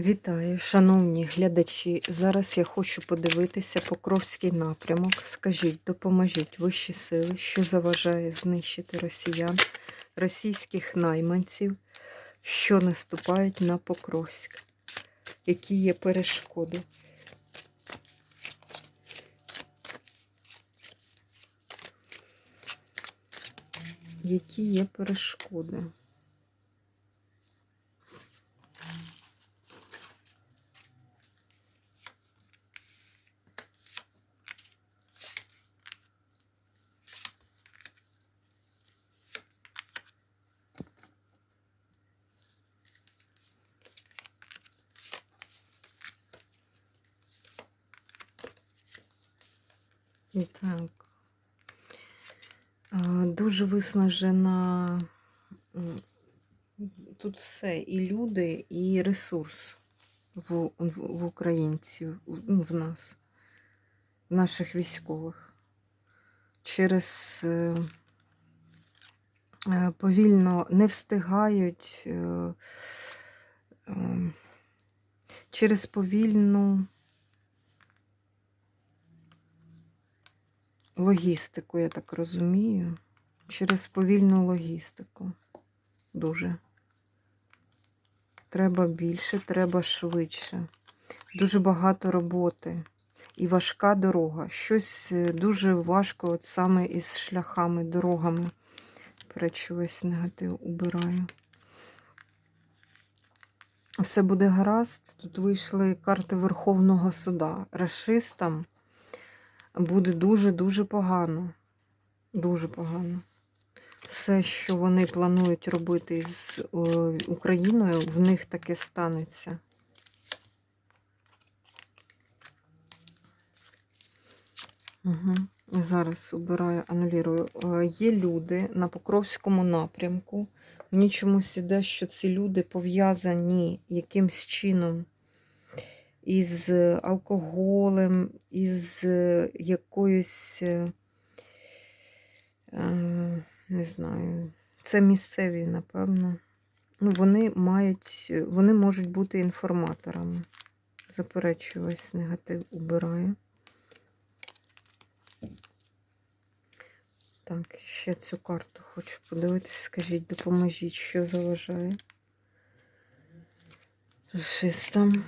Вітаю, шановні глядачі. Зараз я хочу подивитися Покровський напрямок. Скажіть, допоможіть вищі сили, що заважає знищити росіян, російських найманців, що наступають на Покровськ. Які є перешкоди? Які є перешкоди? Так. Дуже виснажена тут все, і люди, і ресурс в, в, українців, в- ну, в нас, в наших військових. Через е, е, повільно не встигають е, е, через повільну логістику, я так розумію. Через повільну логістику. Дуже. Треба більше, треба швидше. Дуже багато роботи. І важка дорога. Щось е, дуже важко, от саме із шляхами, дорогами. Перечу весь негатив убираю. Все буде гаразд. Тут вийшли карти Верховного суда. Рашистам буде дуже-дуже погано. Дуже погано. Все, що вони планують робити з е, Україною, в них таке станеться. Угу. Зараз убираю, анулірую. Е, Є люди на Покровському напрямку. Мені чомусь іде, що ці люди пов'язані якимсь чином із алкоголем, із е, якоюсь, е, е, не знаю, це місцеві, напевно. Ну, вони мають, вони можуть бути інформаторами. Заперечую весь негатив убираю. Так, ще цю карту хочу подивитись. Скажіть, допоможіть, що заважає. Рашистам.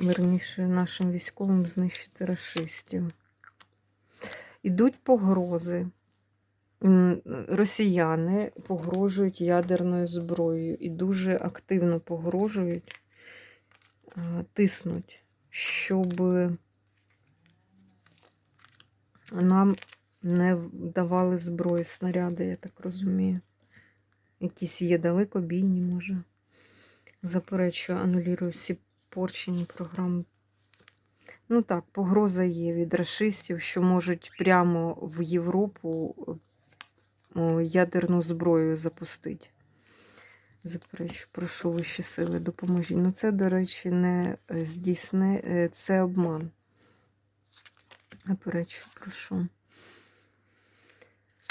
Верніше, нашим військовим знищити рашистів. Ідуть погрози. Росіяни погрожують ядерною зброєю і дуже активно погрожують, тиснуть, щоб нам не давали зброю, снаряди, я так розумію. Якісь є далекобійні, може. Заперечую, анулюю всі порчені програми. Ну так, погроза є від расистів, що можуть прямо в Європу ядерну зброю запустити. Заперечу, прошу вищі сили, допоможіть. Ну, це, до речі, не е, здійсне, е, це обман. Заперечу, прошу.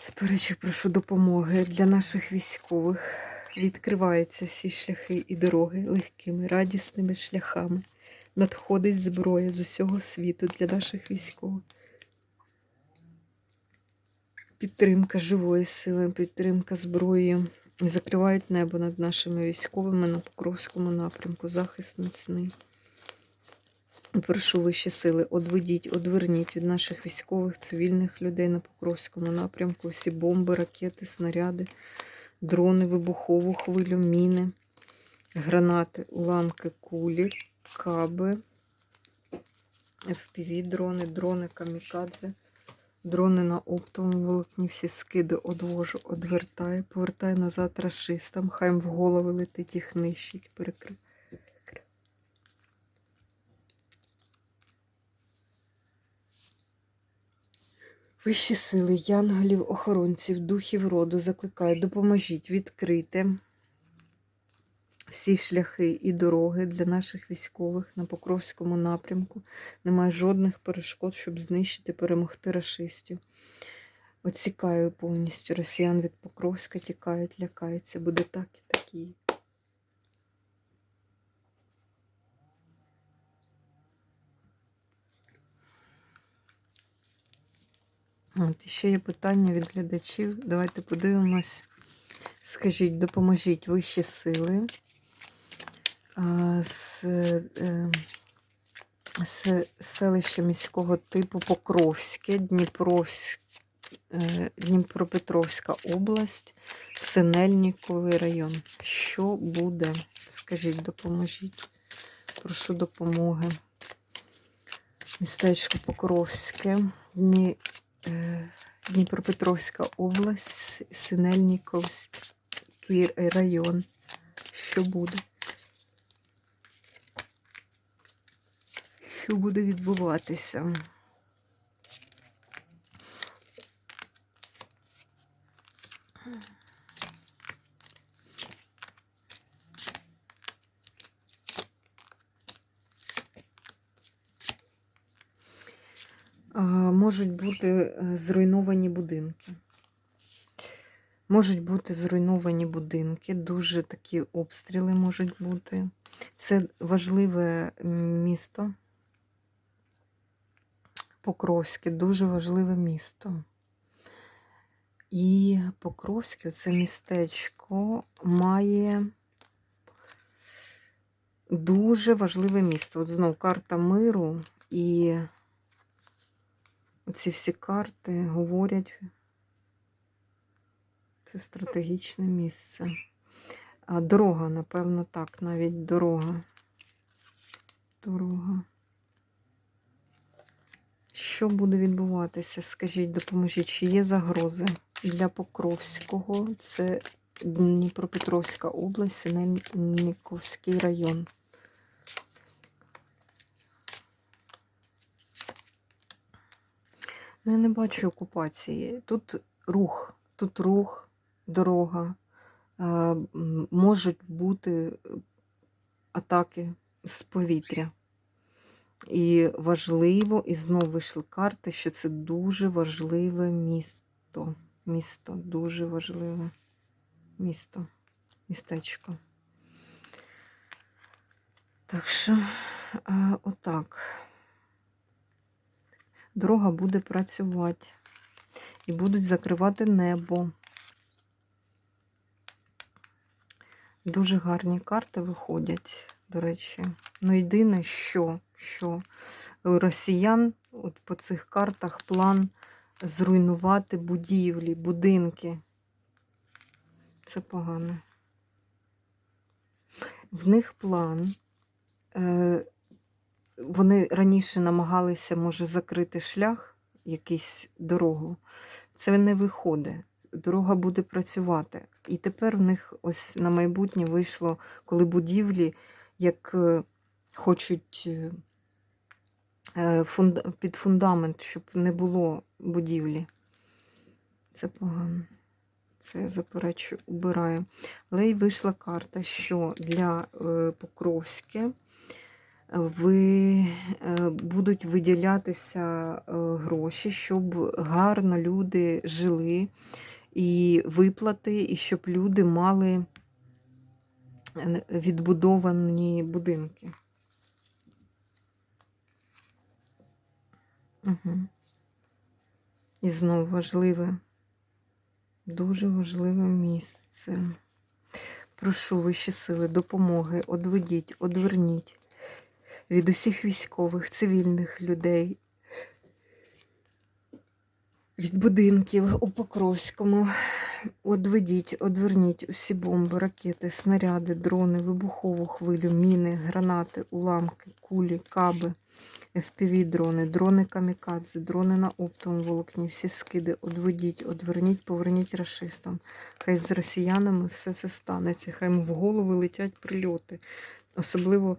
Заперечу, прошу допомоги для наших військових. Відкриваються всі шляхи і дороги легкими, радісними шляхами. Надходить зброя з усього світу для наших військових. Підтримка живої сили, підтримка зброєю. Закривають небо над нашими військовими на Покровському напрямку. Захист міцний. Прошу вищі сили, одведіть, одверніть від наших військових, цивільних людей на Покровському напрямку. Всі бомби, ракети, снаряди, дрони, вибухову хвилю, міни, гранати, уламки, кулі, каби, FPV дрони, дрони камікадзе, дрони на оптовому волокні, всі скиди одвожу, одвертаю, повертаю назад рашистам, хай в голови летить, їх нищить, перекрив. Вищі сили, янголів, охоронців, духів роду закликаю, допоможіть відкрити всі шляхи і дороги для наших військових на Покровському напрямку. Немає жодних перешкод, щоб знищити, перемогти рашистів. Оцікаю повністю росіян від Покровська, тікають, лякаються. Буде так і такі. От, ще є питання від глядачів. Давайте подивимось. Скажіть, допоможіть вищі сили. А, з, е, з селища міського типу Покровське, Дніпровськ, е, Дніпропетровська область, Синельніковий район. Що буде? Скажіть, допоможіть. Прошу допомоги. Містечко Покровське, Дні, Дніпропетровська область, Синельніковський район. Що буде? Що буде відбуватися? А, Можуть бути е, зруйновані будинки. Можуть бути зруйновані будинки, дуже такі обстріли можуть бути. Це важливе місто. Покровське, дуже важливе місто. І Покровське, це містечко, має дуже важливе місто. От знов карта миру і ці всі карти говорять, це стратегічне місце. А дорога, напевно, так, навіть дорога. Дорога. Що буде відбуватися? Скажіть, допоможіть, чи є загрози для Покровського? Це Дніпропетровська область, Синельниковський район. Ну, я не бачу окупації. Тут рух, тут рух, дорога. Е, Можуть бути атаки з повітря. І важливо, і знову вийшли карти, що це дуже важливе місто. Місто, дуже важливе місто, містечко. Так що, а, отак. Дорога буде працювати. І будуть закривати небо. Дуже гарні карти виходять, до речі. Ну, єдине, що, що росіян от по цих картах план зруйнувати будівлі, будинки. Це погано. В них план. Е, вони раніше намагалися, може, закрити шлях, якийсь дорогу. Це не виходить. Дорога буде працювати. І тепер в них ось на майбутнє вийшло, коли будівлі, як е, хочуть е, е, під фундамент, щоб не було будівлі. Це погано. Це я заперечую, убираю. Але й вийшла карта, що для Покровське ви е, будуть виділятися е, гроші, щоб гарно люди жили, і виплати, і щоб люди мали е, відбудовані будинки. Угу. І знову важливе, дуже важливе місце. Прошу вищі сили, допомоги, одведіть, одверніть від усіх військових, цивільних людей, від будинків у Покровському. Одведіть, одверніть усі бомби, ракети, снаряди, дрони, вибухову хвилю, міни, гранати, уламки, кулі, каби, FPV-дрони, дрони камікадзе, дрони на оптовому волокні, всі скиди, одведіть, одверніть, поверніть расистам. Хай з росіянами все це станеться, хай їм в голови летять прильоти. Особливо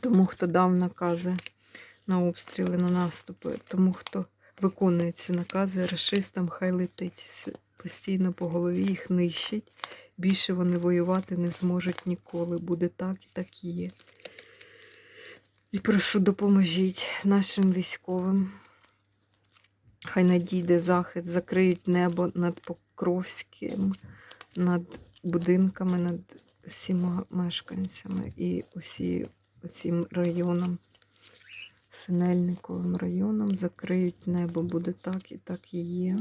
тому, хто дав накази на обстріли, на наступи, тому, хто виконує ці накази, расистам хай летить. Постійно по голові їх нищить. Більше вони воювати не зможуть ніколи. Буде так і так і є. І прошу, допоможіть нашим військовим. Хай надійде захист, закриють небо над Покровським, над будинками, над всіма мешканцями і усі цим районом Синельниковим районом. Закриють небо, буде так і так і є.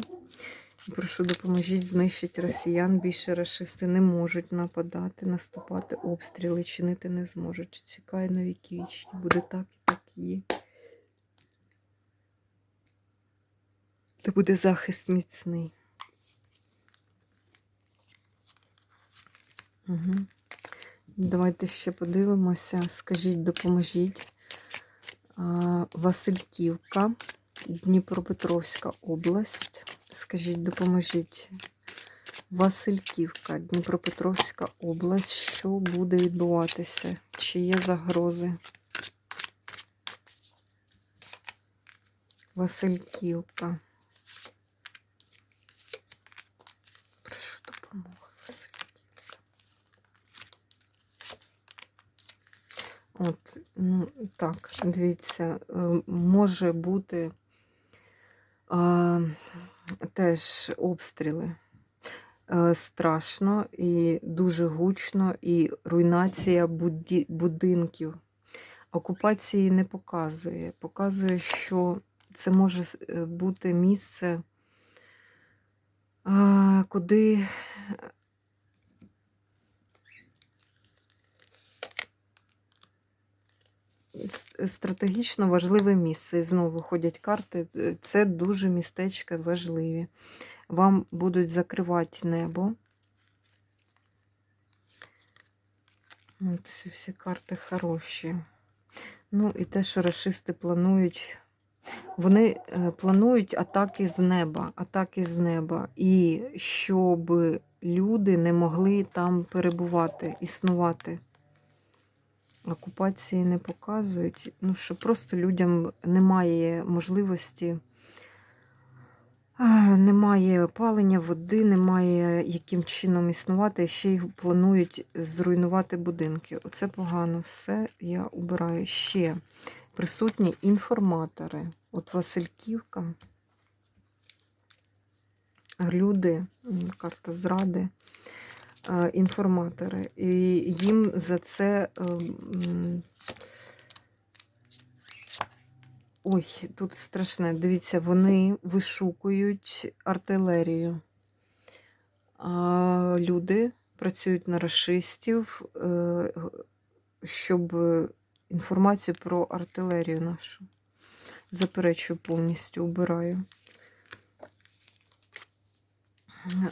Прошу, допоможіть знищити росіян. Більше рашисти не можуть нападати, наступати, обстріли чинити не зможуть. Цікає на вічні. Буде так і так і є. Та буде захист міцний. Угу. Давайте ще подивимося. Скажіть, допоможіть. Васильківка, Дніпропетровська область. Скажіть, допоможіть. Васильківка, Дніпропетровська область. Що буде відбуватися? Чи є загрози? Васильківка. Прошу допомоги, Васильківка. От, ну, так, дивіться, е, може бути а, теж обстріли. Е, Страшно і дуже гучно, і руйнація буді- будинків. Окупації не показує. Показує, що це може е, бути місце, куди стратегічно важливе місце. І знову ходять карти. Це дуже містечка важливі. Вам будуть закривати небо. Ці всі карти хороші. Ну і те, що расисти планують. Вони е, планують атаки з неба, атаки з неба. І щоб люди не могли там перебувати, існувати. Окупації не показують. Ну, що просто людям немає можливості, немає опалення, води, немає яким чином існувати, ще й планують зруйнувати будинки. Оце погано все. Я убираю ще присутні інформатори. От Васильківка, люди, карта зради, е, інформатори. І їм за це. е, Ой, тут страшне. Дивіться, вони вишукують артилерію. А люди працюють на расистів, е, щоб інформацію про артилерію нашу. Заперечую повністю, убираю.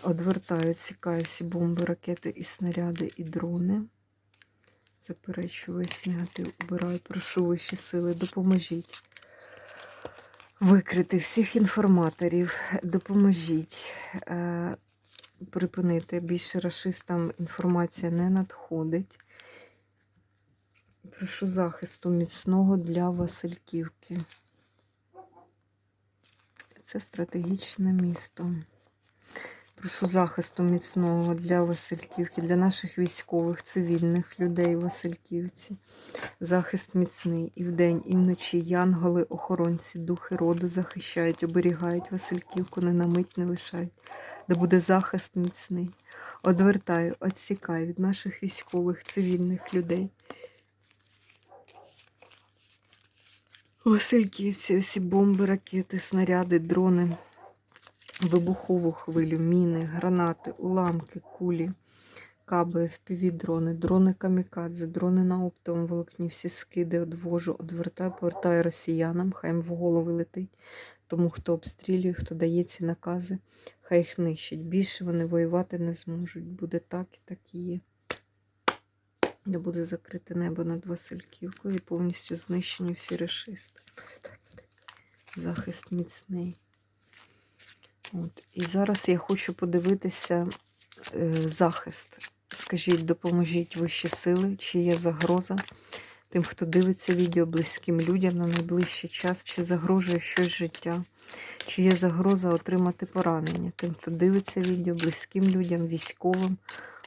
Одвертаю, цікаю всі бомби, ракети і снаряди, і дрони. Заперечую весь негатив, убираю, прошу вищі сили, допоможіть. Викрити всіх інформаторів, допоможіть е, припинити. Більше расистам інформація не надходить. Прошу захисту міцного для Васильківки. Це стратегічне місто. Прошу захисту міцного для Васильківки, для наших військових, цивільних людей Васильківці. Захист міцний і вдень, і вночі янголи, охоронці, духи роду захищають, оберігають Васильківку, не на мить не лишають. Де буде захист міцний. Одвертаю, відсікаю від наших військових, цивільних людей. Васильківці, всі бомби, ракети, снаряди, дрони, вибухову хвилю, міни, гранати, уламки, кулі, каби, впівдрони, дрони камікадзе, дрони на оптовому волокні, всі скиди одвожу, одвертаю, повертаю росіянам, хай їм в голови летить. Тому хто обстрілює, хто дає ці накази, хай їх нищить. Більше вони воювати не зможуть. Буде так і так і є. Де буде закрите небо над Васильківкою і повністю знищені всі решисти. Захист міцний. От. І зараз я хочу подивитися е, захист. Скажіть, допоможіть вищі сили, чи є загроза тим, хто дивиться відео близьким людям на найближчий час, чи загрожує щось життя, чи є загроза отримати поранення тим, хто дивиться відео близьким людям, військовим,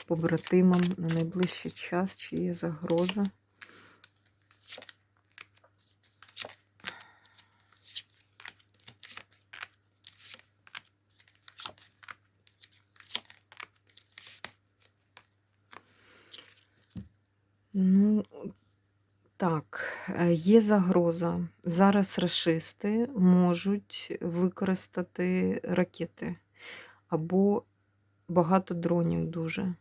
побратимам на найближчий час, чи є загроза. Ну, Так, е, є загроза. Зараз рашисти можуть використати ракети або багато дронів дуже.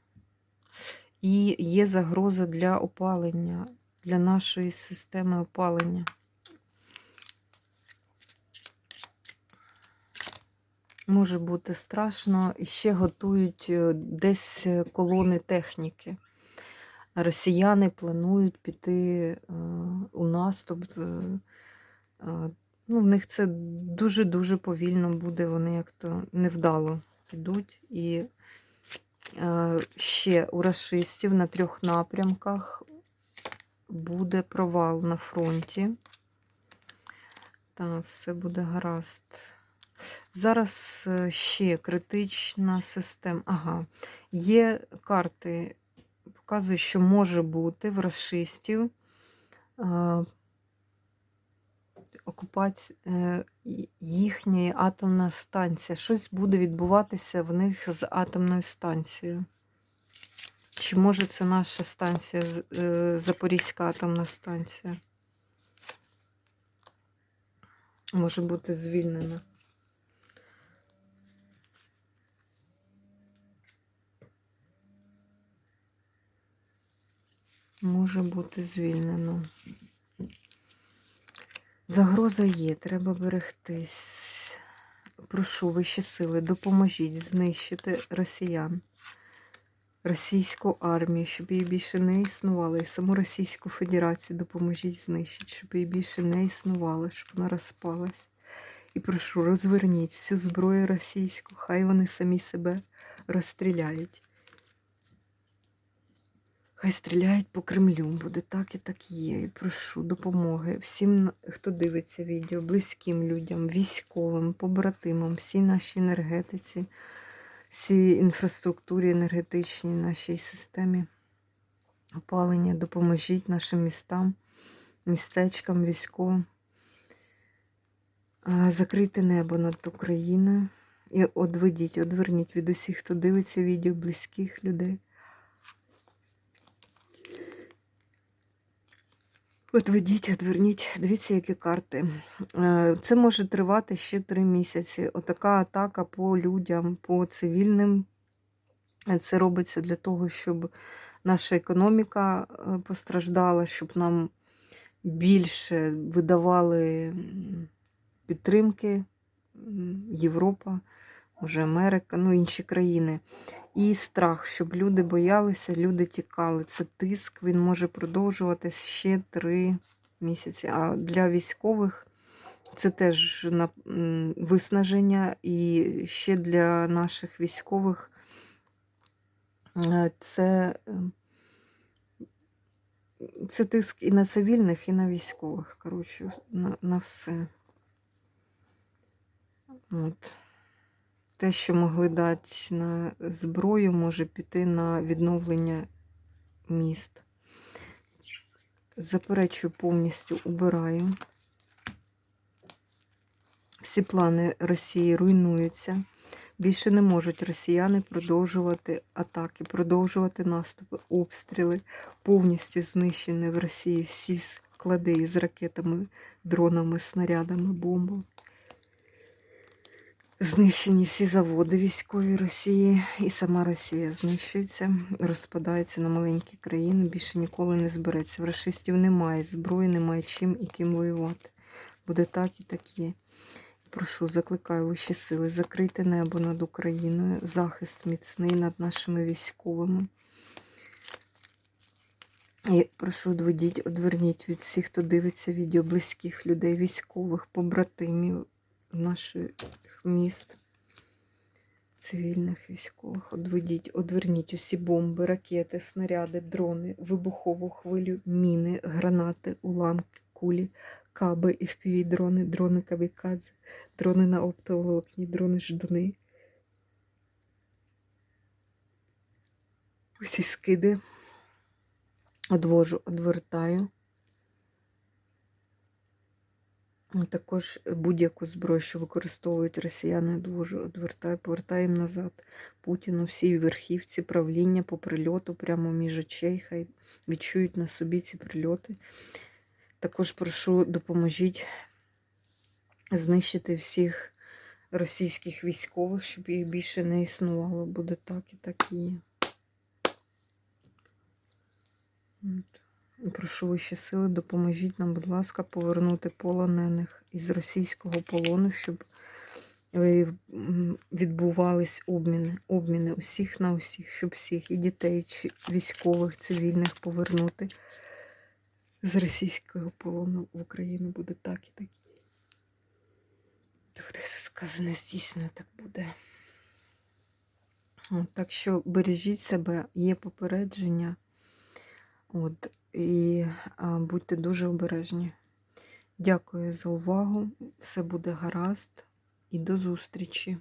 І є загроза для опалення, для нашої системи опалення. Може бути страшно, і ще готують е, десь е, колони техніки. Росіяни планують піти е, у наступ. е, е, Ну, в них це дуже-дуже повільно буде, вони як-то невдало підуть. І ще у расистів на трьох напрямках буде провал на фронті. Так, все буде гаразд. Зараз ще критична система. Ага, є карти, показують, що може бути в расистів окупація е, їхня атомна станція. Щось буде відбуватися в них з атомною станцією. Чи може це наша станція, е, Запорізька атомна станція? Може бути звільнена. Може бути звільнено. Загроза є, треба берегтись. Прошу вищі сили, допоможіть знищити росіян, російську армію, щоб її більше не існувало, і саму Російську Федерацію допоможіть знищити, щоб її більше не існувало, щоб вона розпалась. І прошу, розверніть всю зброю російську, хай вони самі себе розстріляють. Хай стріляють по Кремлю, буде так і так є. І прошу допомоги всім, хто дивиться відео, близьким людям, військовим, побратимам, всій нашій енергетиці, всій інфраструктурі енергетичній, нашій системі опалення. Допоможіть нашим містам, містечкам, військовим. А, Закрийте небо над Україною і одведіть, одверніть від усіх, хто дивиться відео, близьких людей. От ведіть, відверніть, дивіться, які карти. Е, Це може тривати ще три місяці. Отака атака по людям, по цивільним. Це робиться для того, щоб наша економіка е, постраждала, щоб нам більше видавали підтримки Європа, може Америка, ну інші країни. І страх, щоб люди боялися, люди тікали. Це тиск, він може продовжуватись ще три місяці. А для військових це теж на- виснаження, і ще для наших військових е, це, е, це тиск і на цивільних, і на військових. Коротше, на, на все. От. Те, що могли дати на зброю, може піти на відновлення міст. Заперечую, повністю убираю. Всі плани Росії руйнуються. Більше не можуть росіяни продовжувати атаки, продовжувати наступи, обстріли. Повністю знищені в Росії всі склади із ракетами, дронами, снарядами, бомбами. Знищені всі заводи військові Росії, і сама Росія знищується, розпадається на маленькі країни, більше ніколи не збереться. В расистів немає зброї, немає чим і ким воювати. Буде так і так є. Прошу, закликаю вищі сили, закрийте небо над Україною, захист міцний над нашими військовими. І прошу, одведіть, одверніть від всіх, хто дивиться відео, близьких людей, військових, побратимів наших міст, цивільних військових. Одведіть, одверніть усі бомби, ракети, снаряди, дрони, вибухову хвилю, міни, гранати, уламки, кулі, каби, fpv дрони, камікадзе, дрони на оптоволокні, дрони ждуни. Усі скиди одвожу, одвертаю. А Також будь-яку зброю, що використовують росіяни, дуже одвертай, повертай їм назад. Путіну всій верхівці правління по прильоту прямо між очей. Хай відчують на собі ці прильоти. Також прошу, допоможіть знищити всіх російських військових, щоб їх більше не існувало. Буде так і так і є. Прошу вищі сили, допоможіть нам, будь ласка, повернути полонених із російського полону, щоб е, відбувались обміни, обміни усіх на усіх, щоб всіх і дітей, чи військових, цивільних повернути з російського полону в Україну буде так і так. Хто це сказане здійснено, так буде. Так що бережіть себе, є попередження. От, і будьте дуже обережні. Дякую за увагу. Все буде гаразд і до зустрічі.